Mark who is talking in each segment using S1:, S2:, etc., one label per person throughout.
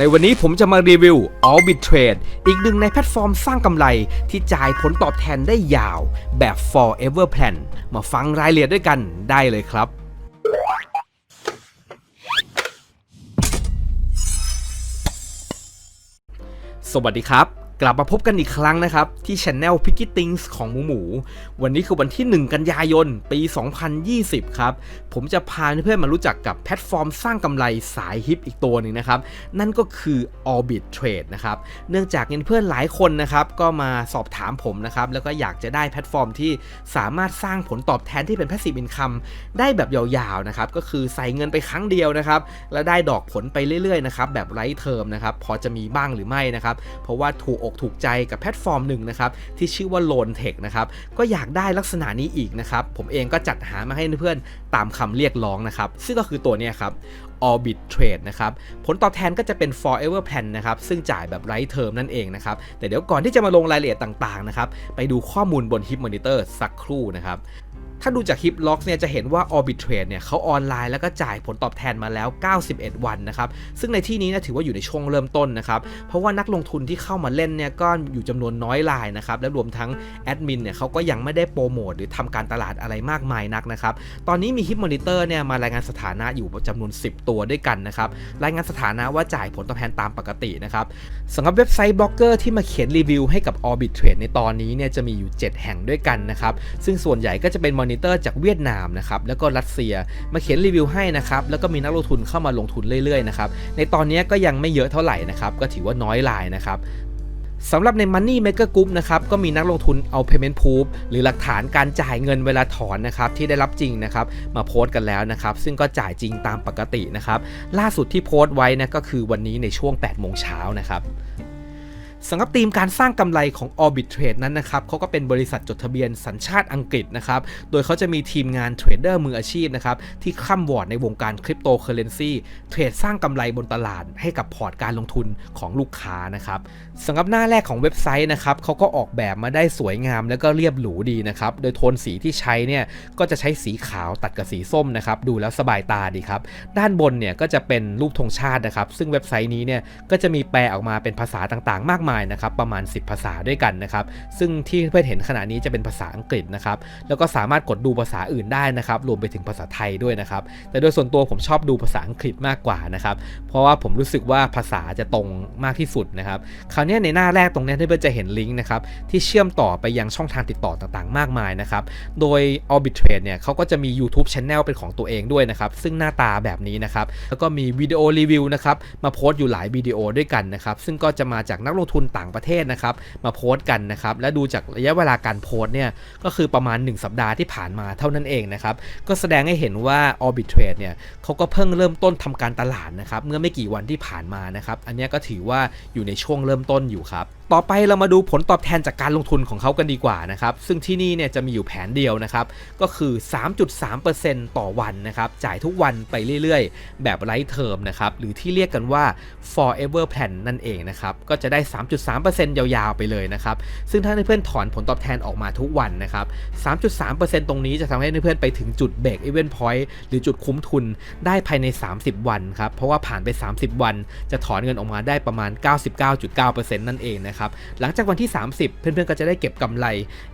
S1: ในวันนี้ผมจะมารีวิว Orbit Trade อีกหนึ่งในแพลตฟอร์มสร้างกำไรที่จ่ายผลตอบแทนได้ยาวแบบ forever plan มาฟังรายละเอียดด้วยกันได้เลยครับสวัสดีครับ กลับมาพบกันอีกครั้งนะครับ ที่ช anel p i c k y Things ของหมูหมู วันนี้คือวันที่ 1 กันยายน ปี 2020 ครับ ผมจะพาเพื่อนๆมารู้จักกับแพลตฟอร์มสร้างกำไรสายฮิปอีกตัวหนึ่งนะครับ นั่นก็คือ Orbit Trade นะครับ เนื่องจากเพื่อนๆหลายคนนะครับ ก็มาสอบถามผมนะครับ แล้วก็อยากจะได้แพลตฟอร์มที่สามารถสร้างผลตอบแทนที่เป็น passive income ได้แบบยาวๆนะครับก็คือใส่เงินไปครั้งเดียวนะครับแล้วได้ดอกผลไปเรื่อยๆนะครับแบบไร้เทอมนะครับพอจะมีบ้างหรือไม่นะครับเพราะว่าถูกอกถูกใจกับแพลตฟอร์มหนึ่งนะครับที่ชื่อว่า Loan Tech นะครับก็อยากได้ลักษณะนี้อีกนะครับผมเองก็จัดหามาให้เพื่อนๆตามคำเรียกร้องนะครับซึ่งก็คือตัวนี้ครับ Orbit Trade นะครับ ผลตอบแทนก็จะเป็น forever plan นะครับ ซึ่งจ่ายแบบไร้เทอมนั่นเองนะครับ แต่เดี๋ยวก่อนที่จะมาลงรายละเอียดต่างๆนะครับ ไปดูข้อมูลบน Hip Monitor สักครู่นะครับ ถ้าดูจาก Hip Logs เนี่ยจะเห็นว่า Orbit Trade เนี่ยเขาออนไลน์แล้วก็จ่ายผลตอบแทนมาแล้ว 91 วันนะครับซึ่งในที่นี้นะถือว่าอยู่ในช่วงเริ่มต้นนะครับเพราะว่านักลงทุนที่เข้ามาเล่นเนี่ยก็อยู่จำนวนน้อยรายนะครับและรวมทั้งแอดมินเนี่ยเขาก็ยังไม่ได้โปรโมทหรือทำการตลาดอะไรมากมายนักนะครับตอนนี้มี Hip Monitor เนี่ยมารายงานสถานะอยู่จำนวน 10 ตัวด้วยกันนะครับรายงานสถานะว่าจ่ายผลตอบแทนตามปกตินะครับสำหรับเว็บไซต์บล็อกเกอร์ที่มาเขียนรีวิวให้กับ Orbit Trade ในตอนนี้เนี่ยจะมีอยู่ 7 แห่งด้วยกันนะครับซึ่งส่วนใหญ่ก็จะเป็นมอนิเตอร์จากเวียดนามนะครับแล้วก็รัสเซียมาเขียนรีวิวให้นะครับแล้วก็มีนักลงทุนเข้ามาลงทุนเรื่อยๆนะครับในตอนนี้ก็ยังไม่เยอะเท่าไหร่นะครับก็ถือว่าน้อยรายนะครับสำหรับใน Money Maker Group นะครับก็มีนักลงทุนเอา Payment Proof หรือหลักฐานการจ่ายเงินเวลาถอนนะครับที่ได้รับจริงนะครับมาโพสต์กันแล้วนะครับซึ่งก็จ่ายจริงตามปกตินะครับล่าสุดที่โพสต์ไว้นะก็คือวันนี้ในช่วง8โมงเช้านะครับ สำหรับธีมการสร้างกำไรของ Orbit Trade นั้นนะครับเขาก็เป็นบริษัทจดทะเบียนสัญชาติอังกฤษนะครับโดยเขาจะมีทีมงานเทรดเดอร์มืออาชีพนะครับที่คล่ำวอร์ดในวงการคริปโตเคอเรนซีเทรดสร้างกำไรบนตลาดให้กับพอร์ตการลงทุนของลูกค้านะครับสำหรับหน้าแรกของเว็บไซต์นะครับเขาก็ออกแบบมาได้สวยงามแล้วก็เรียบหรูดีนะครับโดยโทนสีที่ใช้เนี่ยก็จะใช้สีขาวตัดกับสีส้มนะครับดูแล้วสบายตาดีครับด้านบนเนี่ยก็จะเป็นรูปธงชาตินะครับซึ่งเว็บไซต์นี้เนี่ยก็จะมีแปลออกมาเป็นภาษาต่างๆ มากมายนะครับประมาณ 10 ภาษาด้วยกันนะครับซึ่งที่เพื่อนเห็นขณะนี้จะเป็นภาษาอังกฤษนะครับแล้วก็สามารถกดดูภาษาอื่นได้นะครับรวมไปถึงภาษาไทยด้วยนะครับแต่โดยส่วนตัวผมชอบดูภาษาอังกฤษมากกว่านะครับเพราะว่าผมรู้สึกว่าภาษาจะตรงมากที่สุดนะครับคราวนี้ในหน้าแรกตรงนี้ที่เพื่อนจะเห็นลิงก์นะครับที่เชื่อมต่อไปยังช่องทางติดต่อต่างๆ มากมายนะครับโดย Orbitrade เนี่ยเขาก็จะมี YouTube Channel เป็นของตัวเองด้วยนะครับซึ่งหน้าตาแบบนี้นะครับแล้วก็มีวิดีโอรีวิวนะครับมาโพสต์อยู่หลายวิดีโอด้วยกันนะครับซึ่งก็จะมาจากนักลงทุนต่างประเทศนะครับมาโพสต์กันนะครับและดูจากระยะเวลาการโพสต์เนี่ยก็คือประมาณ 1 สัปดาห์ที่ผ่านมาเท่านั้นเองนะครับก็แสดงให้เห็นว่า Orbit Trade เนี่ยเขาก็เพิ่งเริ่มต้นทำการตลาดนะครับเมื่อไม่กี่วันที่ผ่านมานะครับอันนี้ก็ถือว่าอยู่ในช่วงเริ่มต้นอยู่ครับ ต่อไปเรามาดูผลตอบแทนจากการลงทุนของเขากันดีกว่านะครับ ซึ่งที่นี่เนี่ยจะมีอยู่แผนเดียวนะครับ ก็คือ 3.3%ต่อวันนะครับ จ่ายทุกวันไปเรื่อยๆ แบบไร้เทอมนะครับ หรือที่เรียกกันว่า forever plan นั่นเองนะครับ ก็จะได้ 3.3%ยาวๆ ไปเลยนะครับ ซึ่งถ้าเพื่อนๆถอนผลตอบแทนออกมาทุกวันนะครับ 3.3%ตรงนี้จะทำให้เพื่อนๆไปถึงจุดเบรก even point หรือจุดคุ้มทุนได้ภายใน 30 วันครับ เพราะว่าผ่านไป 30 วัน จะถอนเงินออกมาได้ประมาณ 99.9%นั่นเองนะครับหลังจากวันที่ 30 เพื่อนๆก็จะได้เก็บกำไร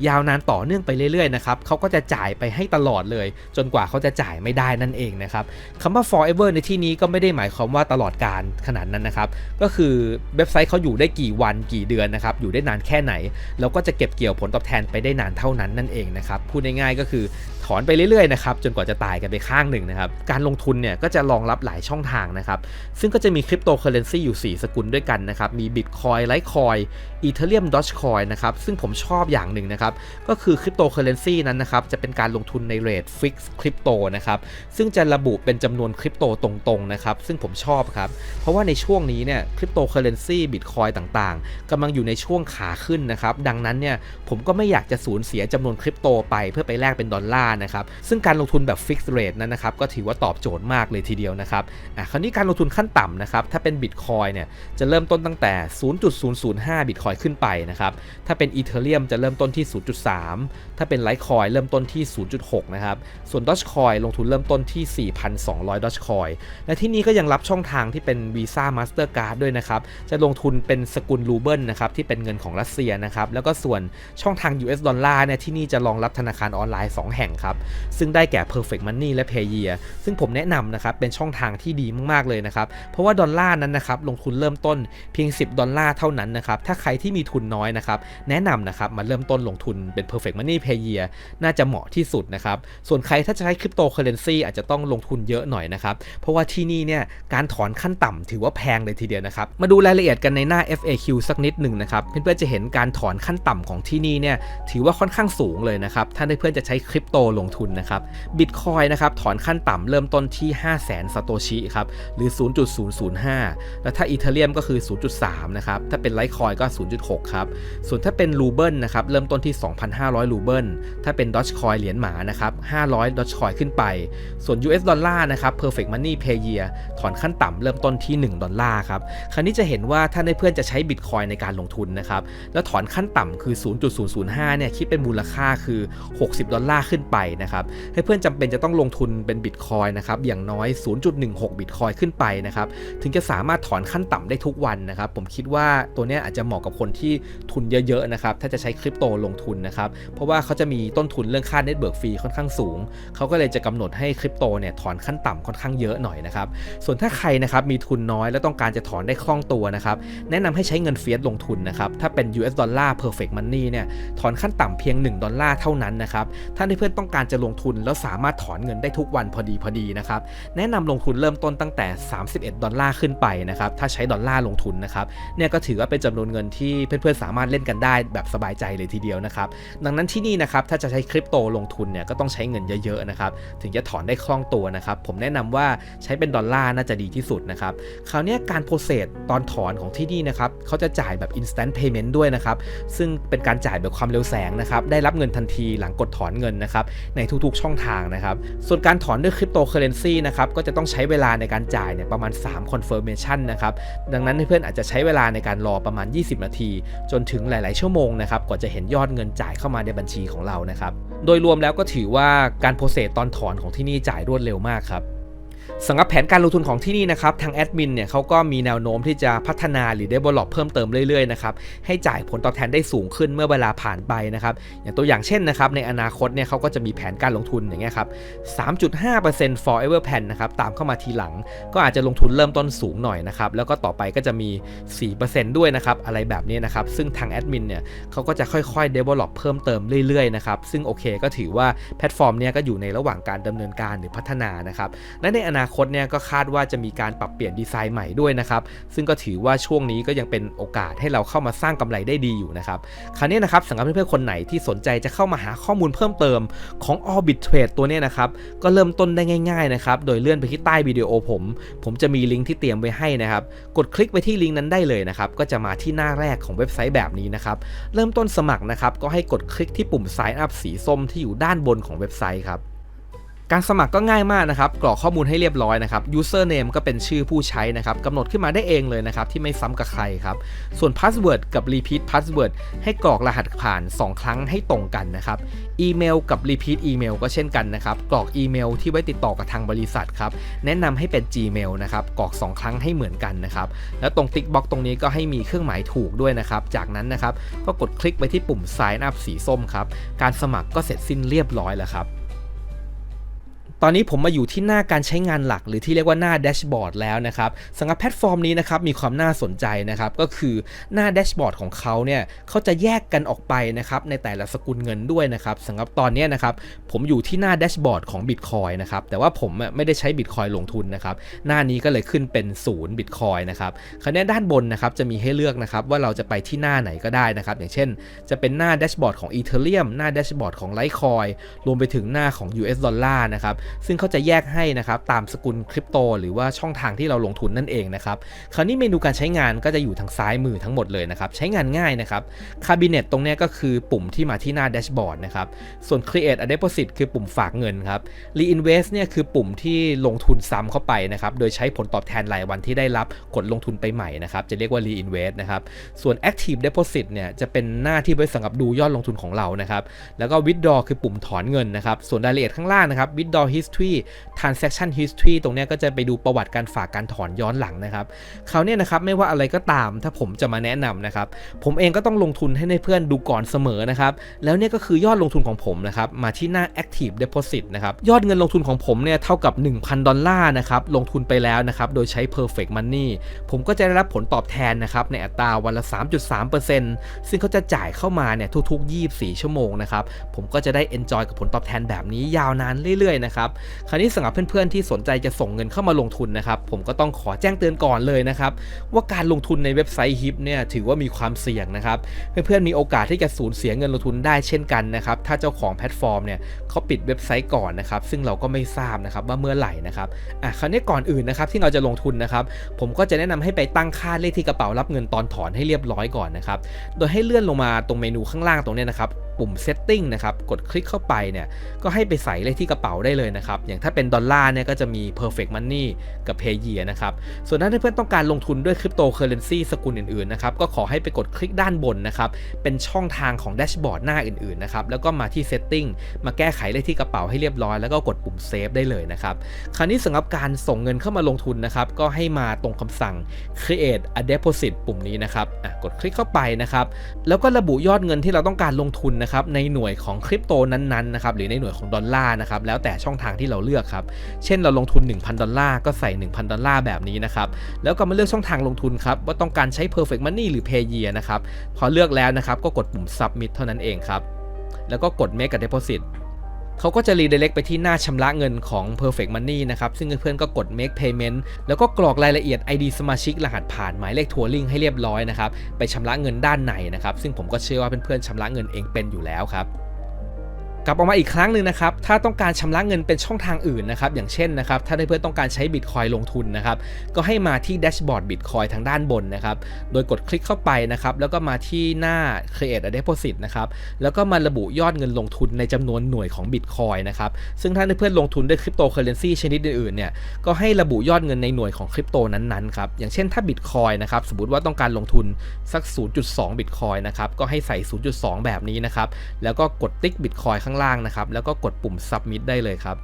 S1: ยาวนานต่อเนื่องไปเรื่อยๆนะครับเขาก็จะจ่ายไปให้ตลอดเลย จนกว่าเขาจะจ่ายไม่ได้นั่นเองนะครับคำว่า forever ในที่นี้ก็ไม่ได้หมายความว่าตลอดการขนาดนั้นนะครับก็คือเว็บไซต์เขาอยู่ได้กี่วันกี่เดือนนะครับอยู่ได้นานแค่ไหนแล้วก็จะเก็บเกี่ยวผลตอบแทนไปได้นานเท่านั้นนั่นเองนะครับพูดง่ายๆก็คือ ถอนไปเรื่อยๆนะครับจนกว่าจะตายกันไปข้างหนึ่งนะครับการลงทุนเนี่ยก็จะรองรับหลายช่องทางนะครับซึ่งก็จะมีคริปโตเคอเรนซีอยู่ 4 สกุลด้วยกันนะครับมี Bitcoin Litecoin Ethereum Dogecoin นะครับซึ่งผมชอบอย่างหนึ่งนะครับก็คือคริปโตเคอเรนซีนั้นนะครับจะเป็นการลงทุนในเรทฟิกซ์คริปโตนะครับซึ่งจะระบุเป็นจำนวนคริปโตตรงๆนะครับซึ่งผมชอบครับเพราะว่าในช่วงนี้เนี่ยคริปโตเคอเรนซีบิตคอยต่างๆกำลังอยู่ในช่วงขาขึ้นนะครับดังนั้นเนี่ยผมก็ไม่อยากจะสูญเสียจำนวนคริปโตไปเพื่อไปแลกเป็นดอลลาร์นะครับซึ่งการลงทุนแบบ Fixed Rate นั้นนะครับก็ถือว่าตอบโจทย์มากเลยทีเดียวนะครับอะคราวนี้การลงทุนขั้นต่ำนะครับถ้าเป็น Bitcoin เนี่ยจะเริ่มต้นตั้งแต่ 0.005 Bitcoin ขึ้นไปนะครับถ้าเป็น Ethereum จะเริ่มต้นที่ 0.3 ถ้าเป็น Litecoin เริ่มต้นที่ 0.6 นะครับส่วน Dogecoin ลงทุนเริ่มต้นที่ 4,200 Dogecoin และที่นี่ก็ยังรับช่องทางที่เป็น Visa Mastercard ด้วยนะครับจะลงทุนเป็นสกุลรูเบิลนะครับที่เป็นเงินของรัสเซียนะครับแล้วก็ส่วนช่องทาง US ดอลลาร์เนี่ยที่นี่จะรองรับธนาคารออนไลน์ 2 แห่งครับซึ่งได้แก่ Perfect Money และ Payeer ซึ่งผมแนะนำนะครับเป็นช่องทางที่ดีมากๆเลยนะครับเพราะว่าดอลลาร์นั้นนะครับลงทุนเริ่มต้นเพียง 10 ดอลลาร์เท่านั้นนะครับถ้าใครที่มีทุนน้อยนะครับแนะนำนะครับมาเริ่มต้นลงทุนเป็น Perfect Money Payeer น่าจะเหมาะที่สุดนะครับส่วนใครถ้าจะใช้คริปโตเคอเรนซีอาจจะต้องลงทุนเยอะหน่อยนะครับเพราะว่าที่นี่เนี่ยการถอนขั้นต่ำถือว่าแพงเลยทีเดียวนะครับมาดูรายละเอียดกันในหน้า FAQ สักนิดหนึ่งนะครับเพื่อนๆจะเห็นการถอนขั้นต่ำของที่นี่เนี่ยถือว่าค่อนข้างสูงเลยนะครับถ้าเพื่อนๆจะใช้คริปโตลงทุนนะครับบิตคอยนะครับถอนขั้นต่ำเริ่มต้นที่ 5 0 0 0 0 0ซาโตชิครับหรือ 0.005 แล้วถ้าอีเทเรียมก็คือ 0.3 นะครับ ถ้าเป็นไลท์คอยก็ 0.6 ครับ ส่วนถ้าเป็นรูเบิลนะครับเริ่มต้นที่ 2,500 รูเบิล ถ้าเป็นดอ g คอยเหรียญหมานะครับ 500 ดอ g คอยขึ้นไป ส่วน US ดอลลาร์นะครับ Perfect Money Payeer ถอนขั้นต่ำเริ่มต้นที่ 1 ดอลลาร์ครับ คราวนี้จะเห็นว่าถ้าในเพื่อนจะใช้บิตคอยในการลงทุนนะครับ แล้วถอนขั้นต่ำคือ 0.005 เนี่ยคิดเป็นมูลค่าคือ 60 ดอลลาร์ขึ้นไปนะครับให้เพื่อนจำเป็นจะต้องลงทุนเป็นบิตคอยนะครับอย่างน้อย 0.16 บิตคอยขึ้นไปนะครับถึงจะสามารถถอนขั้นต่ำได้ทุกวันนะครับผมคิดว่าตัวนี้อาจจะเหมาะกับคนที่ทุนเยอะๆนะครับถ้าจะใช้คริปโตลงทุนนะครับเพราะว่าเขาจะมีต้นทุนเรื่องค่าเน็ตเบิร์กฟรีค่อนข้างสูง เขาก็เลยจะกำหนดให้คริปโตเนี่ยถอนขั้นต่ำค่อนข้างเยอะหน่อยนะครับส่วนถ้าใครนะครับมีทุนน้อยและต้องการจะถอนได้คล่องตัวนะครับแนะนำให้ใช้เงินเฟียสลงทุนนะครับถ้าเป็น US ดอลลาร์ perfect money เนี่ยถอนขั้นต่ำเพียง 1 ดอลลาร์เท่านั้นนะครับถ้าเพื่อนต้องการจะลงทุนแล้วสามารถถอนเงินได้ทุกวันพอดีพอดีนะครับแนะนำลงทุนเริ่มต้นตั้งแต่ 31 ดอลลาร์ขึ้นไปนะครับถ้าใช้ดอลลาร์ลงทุนนะครับเนี่ยก็ถือว่าเป็นจำนวนเงินที่เพื่อนๆสามารถเล่นกันได้แบบสบายใจเลยทีเดียวนะครับดังนั้นที่นี่นะครับถ้าจะใช้คริปโตลงทุนเนี่ยก็ต้องใช้เงินเยอะๆนะครับถึงจะถอนได้คล่องตัวนะครับผมแนะนำว่าใช้เป็นดอลลาร์น่าจะดีที่สุดนะครับคราวนี้การโปรเซสตอนถอนของที่นี่นะครับเขาจะจ่ายแบบ instant payment ด้วยนะครับซึ่งเป็นการจ่ายแบบความเร็วแสงนะครับได้รับเงินทันทีหลังกดถอนเงินนะครับในทุกๆช่องทางนะครับ ส่วนการถอนด้วยคริปโตเคอเรนซีนะครับก็จะต้องใช้เวลาในการจ่ายเนี่ยประมาณ3 confirmation นะครับ ดังนั้นเพื่อนอาจจะใช้เวลาในการรอประมาณ 20 นาที จนถึงหลายๆ ชั่วโมงนะครับกว่าจะเห็นยอดเงินจ่ายเข้ามาในบัญชีของเรานะครับ โดยรวมแล้วก็ถือว่าการโปรเซสตอนถอนของที่นี่จ่ายรวดเร็วมากครับ สำหรับแผนการลงทุนของที่นี่นะครับทางแอดมินเนี่ยเขาก็มีแนวโน้มที่จะพัฒนาหรือ develop เพิ่มเติมเรื่อยๆนะครับให้จ่ายผลตอบแทนได้สูงขึ้นเมื่อเวลาผ่านไปนะครับอย่างตัวอย่างเช่นนะครับในอนาคตเนี่ยเขาก็จะมีแผนการลงทุนอย่างเงี้ยครับ 3.5% forever plan นะครับตามเข้ามาทีหลัง ก็อาจจะลงทุนเริ่มต้นสูงหน่อยนะครับแล้วก็ต่อไปก็จะมี 4%ด้วยนะครับอะไรแบบนี้นะครับซึ่งทางแอดมินเนี่ยเขาก็จะค่อยๆ develop เพิ่มเติมเรื่อยๆนะครับซึ่งโอเคก็ถือว่าแพลตฟอร์มเนี่ยก็อยู่ในระหว่างการดำเนินการหรือพัฒนานะครับและในอนาาคตเนี่ยก็คาดว่าจะมีการปรับเปลี่ยนดีไซน์ใหม่ด้วยนะครับ ซึ่งก็ถือว่าช่วงนี้ก็ยังเป็นโอกาสให้เราเข้ามาสร้างกำไรได้ดีอยู่นะครับ คราวนี้นะครับสำหรับเพื่อนๆคนไหนที่สนใจจะเข้ามาหาข้อมูลเพิ่มเติมของ Orbit Trade ตัวเนี้ยนะครับ ก็เริ่มต้นได้ง่ายๆนะครับ โดยเลื่อนไปที่ใต้วิดีโอผม ผมจะมีลิงก์ที่เตรียมไว้ให้นะครับ กดคลิกไปที่ลิงก์นั้นได้เลยนะครับ ก็จะมาที่หน้าแรกของเว็บไซต์แบบนี้นะครับ เริ่มต้นสมัครนะครับ ก็ให้กดคลิกที่ปุ่ม Sign Up สีส้มที่อยู่ด้านบนของเว็บไซต์ครับ การสมัครก็ง่ายมากนะครับ กรอกข้อมูลให้เรียบร้อยนะครับ username ก็เป็นชื่อผู้ใช้นะครับกำหนดขึ้นมาได้เองเลยนะครับ ที่ไม่ซ้ำกับใครครับ ส่วน password กับ repeat password ให้กรอกรหัสผ่าน 2 ครั้งให้ตรงกันนะครับ อีเมลกับ repeat email ก็เช่นกันนะครับ กรอกอีเมลที่ไว้ติดต่อกับทางบริษัทครับ แนะนำให้เป็น Gmail นะครับ กรอก 2 ครั้งให้เหมือนกันนะครับ แล้วตรง tick box ตรงนี้ก็ให้มีเครื่องหมายถูกด้วยนะครับ จากนั้นนะครับ ก็กดคลิกไปที่ปุ่ม sign up สีส้มครับ การสมัครก็เสร็จสิ้นเรียบร้อยแล้วครับ ตอนนี้ผมมาอยู่ที่หน้าการใช้งานหลัก หรือที่เรียกว่าหน้าแดชบอร์ดแล้วนะครับสำหรับแพลตฟอร์มนี้นะครับมีความน่าสนใจนะครับก็คือหน้าแดชบอร์ดของเขาเนี่ยเขาจะแยกกันออกไปนะครับในแต่ละสกุลเงินด้วยนะครับสำหรับตอนนี้นะครับผมอยู่ที่หน้าแดชบอร์ดของ Bitcoin นะครับแต่ว่าผมไม่ได้ใช้ Bitcoin ลงทุนนะครับหน้านี้ก็เลยขึ้นเป็นศูนย์ Bitcoin นะครับคราวนี้ด้านบนนะครับจะมีให้เลือกนะครับว่าเราจะไปที่หน้าไหนก็ได้นะครับอย่างเช่น จะเป็นหน้าแดชบอร์ดของ Ethereum หน้าแดชบอร์ดของ Litecoin รวมไปถึงหน้าของ US ดอลลาร์นะครับซึ่งเขาจะแยกให้นะครับตามสกุลคริปโต หรือว่าช่องทางที่เราลงทุนนั่นเองนะครับคราวนี้เมนูการใช้งานก็จะอยู่ทางซ้ายมือทั้งหมดเลยนะครับใช้งานง่ายนะครับคาบิเนตตรงนี้ก็คือปุ่มที่มาที่หน้าแดชบอร์ดนะครับส่วน create a deposit คือปุ่มฝากเงินครับ reinvest เนี่ยคือปุ่มที่ลงทุนซ้ำเข้าไปนะครับโดยใช้ผลตอบแทนรายวันที่ได้รับกดลงทุนไปใหม่นะครับจะเรียกว่า reinvest นะครับส่วน active deposit เนี่ยจะเป็นหน้าที่ไว้สำหรับดูยอดลงทุนของเรานะครับแล้วก็ withdraw คือปุ่มถอนเงินนะครับส่วนรายละเอียดข้างล่างนะครับ withdraw history transaction history ตรงนี้ก็จะไปดูประวัติการฝากการถอนย้อนหลังนะครับคราเนี้ยนะครับไม่ว่าอะไรก็ตามถ้าผมจะมาแนะนำนะครับ ผมเองก็ต้องลงทุนให้ในเพื่อนดูก่อนเสมอนะครับ แล้วเนี่ยก็คือยอดลงทุนของผมนะครับ มาที่หน้า active deposit นะครับยอดเงินลงทุนของผมเนี่ยเท่ากับ 1,000 ดอลลาร์นะครับลงทุนไปแล้วนะครับโดยใช้ perfect money ผมก็จะได้รับผลตอบแทนนะครับในอัตราวันละ 3.3%ซึ่งเขาจะจ่ายเข้ามาเนี่ยทุกๆ 24 ชั่วโมงนะครับผมก็จะได้ enjoy กับผลตอบแทนแบบนี้ยาวนานเรื่อยๆนะครับคราวนี้สำหรับเพื่อนๆที่สนใจจะส่งเงินเข้ามาลงทุนนะครับ ผมก็ต้องขอแจ้งเตือนก่อนเลยนะครับ ว่าการลงทุนในเว็บไซต์ฮิปเนี่ยถือว่ามีความเสี่ยงนะครับ เพื่อนๆมีโอกาสที่จะสูญเสียเงินลงทุนได้เช่นกันนะครับ ถ้าเจ้าของแพลตฟอร์มเนี่ยเขาปิดเว็บไซต์ก่อนนะครับ ซึ่งเราก็ไม่ทราบนะครับว่าเมื่อไหร่นะครับอะคราวนี้ก่อนอื่นนะครับที่เราจะลงทุนนะครับ ผมก็จะแนะนำให้ไปตั้งค่าเลขที่กระเป๋ารับเงินตอนถอนให้เรียบร้อยก่อนนะครับ โดยให้เลื่อนลงมาตรงเมนูข้างล่างตรงนี้นะครับปุ่ม setting นะครับกดคลิกเข้าไปเนี่ยก็ให้ไปใส่เลขที่กระเป๋าได้เลยนะครับอย่างถ้าเป็นดอลลาร์เนี่ยก็จะมี perfect money กับ pay year นะครับส่วนถ้าเพื่อนๆต้องการลงทุนด้วยคริปโตเคอเรนซีสกุลอื่นๆนะครับก็ขอให้ไปกดคลิกด้านบนนะครับเป็นช่องทางของแดชบอร์ดหน้าอื่นๆนะครับแล้วก็มาที่ setting มาแก้ไขเลขที่กระเป๋าให้เรียบร้อยแล้วก็กดปุ่ม save ได้เลยนะครับคราวนี้สำหรับการส่งเงินเข้ามาลงทุนนะครับก็ให้มาตรงคำสั่ง create a deposit ปุ่มนี้นะครับกดคลิกเข้าไปนะครับแล้วก็ระบุยอดเงินที่เราต้องการลงทุนนะครับในหน่วยของคริปโตนั้นๆนะครับหรือในหน่วยของดอลลาร์นะครับแล้วแต่ช่องทางที่เราเลือกครับเช่นเราลงทุน 1,000 ดอลลาร์ก็ใส่ 1,000 ดอลลาร์แบบนี้นะครับแล้วก็มาเลือกช่องทางลงทุนครับว่าต้องการใช้ perfect money หรือ pay year นะครับพอเลือกแล้วนะครับก็กดปุ่ม submit เท่านั้นเองครับแล้วก็กด make a deposit เขาก็จะรีเดเล็กไปที่หน้าชำระเงินของ Perfect Money นะครับ ซึ่งเพื่อนๆก็กด Make Payment แล้วก็กรอกรายละเอียด ID สมาชิกรหัสผ่านหมายเลขทัวริงให้เรียบร้อยนะครับ ไปชำระเงินด้านในนะครับ ซึ่งผมก็เชื่อว่าเพื่อนๆชำระเงินเองเป็นอยู่แล้วครับ กลับออกมาอีกครั้งหนึ่งนะครับ ถ้าต้องการชำระเงินเป็นช่องทางอื่นนะครับ อย่างเช่นนะครับ ถ้าเพื่อนๆต้องการใช้บิตคอยลงทุนนะครับ ก็ให้มาที่แดชบอร์ดบิตคอยทางด้านบนนะครับ โดยกดคลิกเข้าไปนะครับ แล้วก็มาที่หน้า create a deposit นะครับ แล้วก็มาระบุยอดเงินลงทุนในจำนวนหน่วยของบิตคอยนะครับ ซึ่งถ้าเพื่อนๆลงทุนด้วยคริปโตเคอเรนซีชนิดอื่นๆเนี่ย ก็ให้ระบุยอดเงินในหน่วยของคริปโตนั้นๆครับ อย่างเช่นถ้าบิตคอยนะครับ สมมติว่าต้องการลงทุนสัก 0.2บิตคอยนะครับ ก็ให้ใส่ 0.2 แบบนี้นะครับ แล้วก็กดติ๊กบิตคอยข้างล่างนะครับ แล้วก็กดปุ่ม submit ได้เลยครับ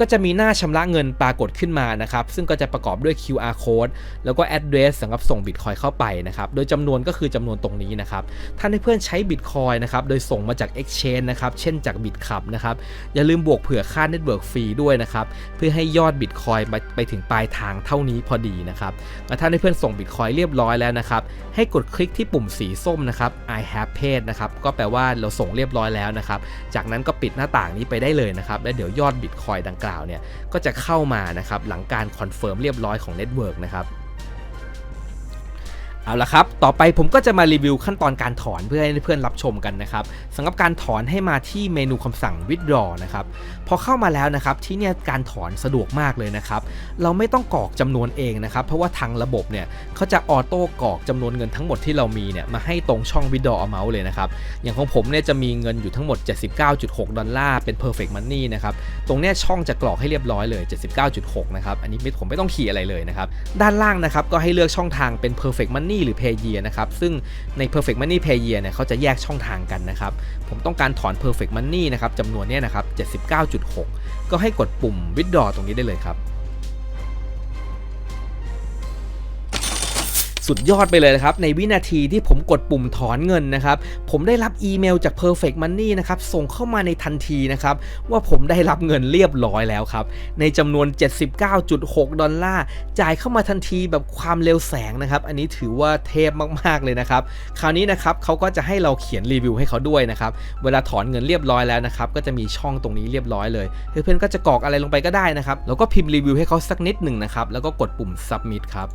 S1: ก็จะมีหน้าชำระเงินปรากฏขึ้นมานะครับ ซึ่งก็จะประกอบด้วย QR code แล้วก็ address สำหรับส่ง Bitcoin เข้าไปนะครับ โดยจำนวนก็คือจำนวนตรงนี้นะครับ ถ้าให้เพื่อนใช้ Bitcoin นะครับ โดยส่งมาจาก Exchange นะครับ เช่นจาก BitCup นะครับ อย่าลืมบวกเผื่อค่า Network ฟรีด้วยนะครับ เพื่อให้ยอด Bitcoin ไปไปถึงปลายทางเท่านี้พอดีนะครับแล้วถ้าให้เพื่อนส่ง Bitcoin เรียบร้อยแล้วนะครับ ให้กดคลิกที่ปุ่มสีส้มนะครับ I have paid นะครับ ก็แปลว่าเราส่งเรียบร้อยแล้วนะครับ จากนั้นก็ปิดหน้าต่างนี้ไปได้เลยนะครับ และเดี๋ยวยอด Bitcoin ดังกล่าวเนี่ยก็จะเข้ามานะครับหลังการคอนเฟิร์มเรียบร้อยของเน็ตเวิร์กนะครับเอาละครับ ต่อไปผมก็จะมารีวิวขั้นตอนการถอนเพื่อให้เพื่อนรับชมกันนะครับสำหรับการถอนให้มาที่เมนูคำสั่ง withdraw นะครับ พอเข้ามาแล้วนะครับที่เนี่ยการถอนสะดวกมากเลยนะครับ เราไม่ต้องกรอกจำนวนเองนะครับ เพราะว่าทางระบบเนี่ยเขาจะออโต้กรอกจำนวนเงินทั้งหมดที่เรามีเนี่ยมาให้ตรงช่อง withdraw amount เลยนะครับอย่างของผมเนี่ยจะมีเงินอยู่ทั้งหมด 79.6 ดอลลาร์เป็น perfect money นะครับตรงเนี้ยช่องจะกรอกให้เรียบร้อยเลย 79.6 นะครับอันนี้ผมไม่ต้องขีดอะไรเลยนะครับ ด้านล่างนะครับก็ให้เลือกช่องทางเป็น perfect money หรือ pay year นะครับซึ่งใน perfect money pay year เนี่ยเขาจะแยกช่องทางกันนะครับผมต้องการถอน perfect money นะครับจำนวนเนี้ยนะครับ79.6ก็ให้กดปุ่ม withdraw ตรงนี้ได้เลยครับ สุดยอดไปเลยนะครับ ในวินาทีที่ผมกดปุ่มถอนเงินนะครับ ผมได้รับอีเมลจาก Perfect Money นะครับ ส่งเข้ามาในทันทีนะครับ ว่าผมได้รับเงินเรียบร้อยแล้วครับ ในจำนวน 79.6 ดอลลาร์ จ่ายเข้ามาทันทีแบบความเร็วแสงนะครับ อันนี้ถือว่าเทพมาก ๆ เลยนะครับ คราวนี้นะครับเขาก็จะให้เราเขียนรีวิวให้เขาด้วยนะครับ เวลาถอนเงินเรียบร้อยแล้วนะครับ ก็จะมีช่องตรงนี้เรียบร้อยเลย เพื่อนๆก็จะกรอกอะไรลงไปก็ได้นะครับ แล้วก็พิมพ์รีวิวให้เขาสักนิดหนึ่งนะครับ แล้วก็กดปุ่ม submit ครับ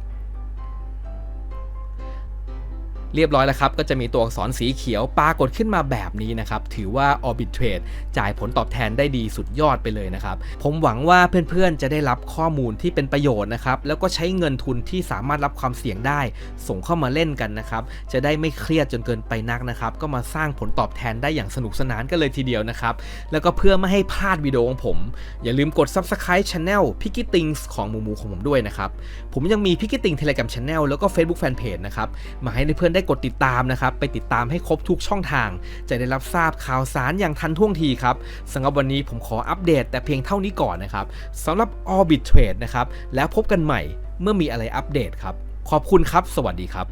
S1: เรียบร้อยแล้วครับ ก็จะมีตัวอักษรสีเขียวปรากฏขึ้นมาแบบนี้นะครับ ถือว่า Orbit Trade จ่ายผลตอบแทนได้ดีสุดยอดไปเลยนะครับ ผมหวังว่าเพื่อนๆ จะได้รับข้อมูลที่เป็นประโยชน์นะครับ แล้วก็ใช้เงินทุนที่สามารถรับความเสี่ยงได้ ส่งเข้ามาเล่นกันนะครับ จะได้ไม่เครียดจนเกินไปนักนะครับ ก็มาสร้างผลตอบแทนได้อย่างสนุกสนานกันเลยทีเดียวนะครับ แล้วก็เพื่อไม่ให้พลาดวิดีโอของผม อย่าลืมกด Subscribe Channel p i c k y Things ของหมูหมูของผมด้วยนะครับ ผมยังมี p i c k y Thing Telegram Channel แล้วก็ Facebook Fanpage นะครับ มาให้เพื่อนได้กดติดตามนะครับไปติดตามให้ครบทุกช่องทาง จะได้รับทราบข่าวสารอย่างทันท่วงทีครับสำหรับวันนี้ผมขออัปเดตแต่เพียงเท่านี้ก่อนนะครับสำหรับ Orbit Trade นะครับแล้วพบกันใหม่เมื่อมีอะไรอัปเดตครับขอบคุณครับ สวัสดีครับ